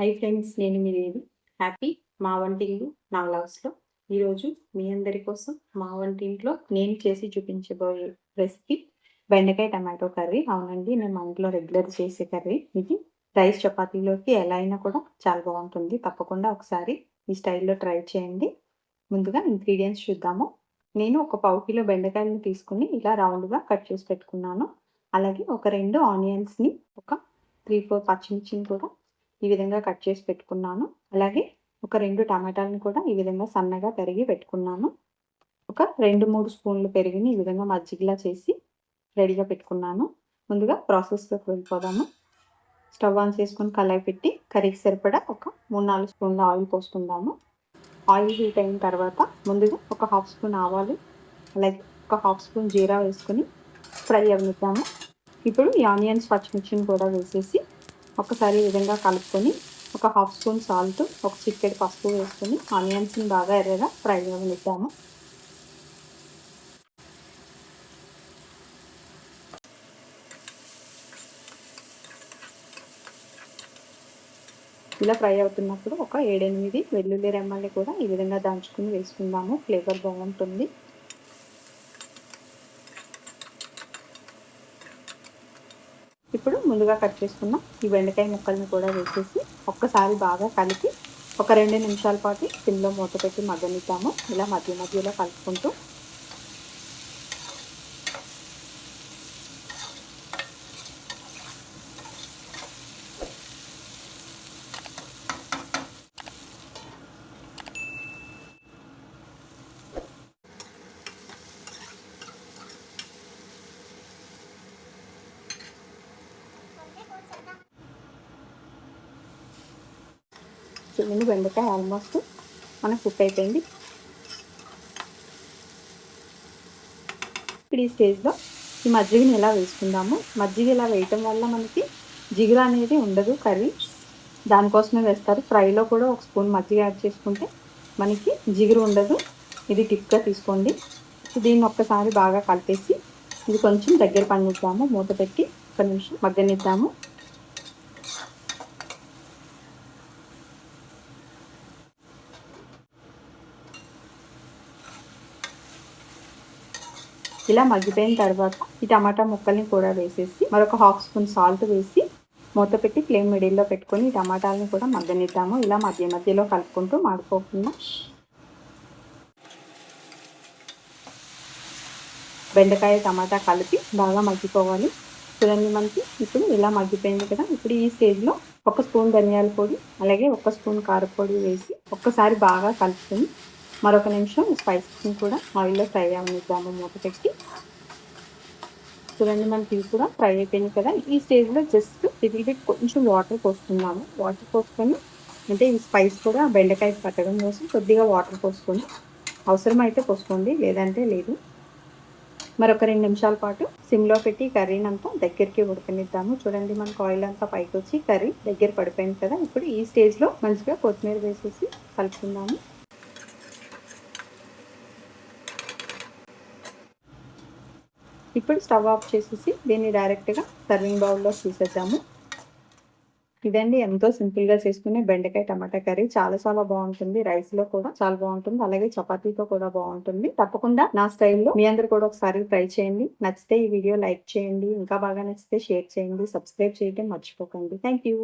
Hi friends నేను మీ దేవి happy మా వంటిల్లు నా లవ్స్లో. ఈరోజు మీ అందరి కోసం మా వంటింట్లో నేను చేసి చూపించబోయే రెసిపీ బెండకాయ టమాటో కర్రీ. అవునండి నేను మా ఇంట్లో రెగ్యులర్ చేసే కర్రీ ఇది. రైస్ చపాతీలోకి ఎలా అయినా కూడా చాలా బాగుంటుంది. తప్పకుండా ఒకసారి ఈ స్టైల్లో ట్రై చేయండి. ముందుగా ఇంగ్రీడియంట్స్ చూద్దాము. నేను ఒక పావు కిలో బెండకాయలను తీసుకుని ఇలా రౌండ్గా కట్ చేసి పెట్టుకున్నాను. అలాగే ఒక రెండు ఆనియన్స్ని ఒక త్రీ ఫోర్ పచ్చిమిర్చిని కూడా ఈ విధంగా కట్ చేసి పెట్టుకున్నాను. అలాగే ఒక రెండు టమాటాలను కూడా ఈ విధంగా సన్నగా పెరిగి పెట్టుకున్నాను. ఒక రెండు మూడు స్పూన్లు పెరిగిని ఈ విధంగా మజ్జిగలా చేసి రెడీగా పెట్టుకున్నాను. ముందుగా ప్రాసెస్లోకి వెళ్ళిపోదాము. స్టవ్ ఆన్ చేసుకొని కళాయి పెట్టి కర్రీకి సరిపడా ఒక మూడు నాలుగు స్పూన్ల ఆయిల్ పోసుకుందాము. ఆయిల్ హీట్ అయిన తర్వాత ముందుగా ఒక హాఫ్ స్పూన్ ఆవాలు అలాగే ఒక హాఫ్ స్పూన్ జీరా వేసుకొని ఫ్రై అవనిద్దాము ఇప్పుడు ఈ ఆనియన్స్ పచ్చిమిర్చిని కూడా వేసేసి ఒకసారి ఈ విధంగా కలుపుకొని ఒక హాఫ్ స్పూన్ సాల్ట్ ఒక చిక్కడి పసుపు వేసుకొని ఆనియన్స్ని బాగా ఎర్రగా ఫ్రై అవనిద్దాము ఇలా ఫ్రై అవుతున్నప్పుడు ఒక ఏడెనిమిది వెల్లుల్లి రెమ్మల్ని కూడా ఈ విధంగా దంచుకుని వేసుకుందాము. ఫ్లేవర్ బాగుంటుంది. ఇప్పుడు ముందుగా కట్ చేసుకున్న ఈ బెండకాయ ముక్కల్ని కూడా వేసేసి ఒక్కసారి బాగా కలిపి ఒక రెండు నిమిషాల పాటు సిమ్లో మూత పెట్టి మగ్గనిద్దాము. ఇలా మధ్య మధ్యలో కలుపుకుంటూ చూడండి బెండకాయ ఆల్మోస్ట్ మనకు కుక్ అయిపోయింది. ఇప్పుడు ఈ స్టేజ్లో ఈ మజ్జిగని ఎలా వేసుకుందాము? మజ్జిగ ఇలా వేయటం వల్ల మనకి జిగురు అనేది ఉండదు కర్రీ. దానికోసమే వేస్తారు. ఫ్రైలో కూడా ఒక స్పూన్ మజ్జిగ యాడ్ చేసుకుంటే మనకి జిగురు ఉండదు. ఇది టిప్గా తీసుకోండి. దీన్ని ఒక్కసారి బాగా కలిపేసి ఇది కొంచెం దగ్గర పండిద్దాము. మూత పెట్టి ఒక నిమిషం మగ్గనిద్దాము. ఇలా మగ్గిపోయిన తర్వాత ఈ టమాటా ముక్కల్ని కూడా వేసేసి మరొక హాఫ్ స్పూన్ సాల్ట్ వేసి మూత పెట్టి ఫ్లేమ్ మిడిల్లో పెట్టుకొని ఈ టమాటాలని కూడా మగ్గనిద్దాము. ఇలా మధ్య మధ్యలో కలుపుకుంటూ మాడిపోకుండా. బెండకాయ టమాటా కలిపి బాగా మగ్గిపోవాలి. చూడండి మనకి ఇప్పుడు ఇలా మగ్గిపోయింది కదా. ఇప్పుడు ఈ స్టేజ్లో ఒక స్పూన్ ధనియాల పొడి అలాగే ఒక స్పూన్ కారపొడి వేసి ఒక్కసారి బాగా కలుపుకొని మరొక నిమిషం స్పైసెస్ని కూడా ఆయిల్లో ఫ్రై అవనిద్దాము మూత పెట్టి. చూడండి మనకి ఇవి కూడా ఫ్రై అయిపోయింది కదా. ఈ స్టేజ్లో జస్ట్ ఇది బిట్ కొంచెం వాటర్ పోసుకున్నాము వాటర్ పోసుకొని అంటే ఈ స్పైస్ కూడా బెండకాయ పట్టడం కోసం కొద్దిగా వాటర్ పోసుకొని అవసరమైతే పోసుకోండి లేదంటే లేదు. మరొక రెండు నిమిషాల పాటు సిమ్లో పెట్టి కర్రీని అంతా దగ్గరికి ఉడకనిద్దాము. చూడండి మనకు ఆయిల్ అంతా పైకి వచ్చి కర్రీ దగ్గర పడిపోయింది కదా. ఇప్పుడు ఈ స్టేజ్లో మంచిగా కొత్తిమీర వేసేసి కలుపుకుందాము. ఇప్పుడు స్టవ్ ఆఫ్ చేసేసి దీన్ని డైరెక్ట్గా సర్వింగ్ బౌల్లో తీసేద్దాము. ఇదండి ఎంతో సింపుల్గా చేసుకునే బెండకాయ టమాటా కర్రీ. చాలా చాలా బాగుంటుంది. రైస్లో కూడా చాలా బాగుంటుంది. అలాగే చపాతీతో కూడా బాగుంటుంది. తప్పకుండా నా స్టైల్లో మీ అందరు కూడా ఒకసారి ట్రై చేయండి. నచ్చితే ఈ వీడియో లైక్ చేయండి. ఇంకా బాగా నచ్చితే షేర్ చేయండి. సబ్స్క్రైబ్ చేయడం మర్చిపోకండి. Thank you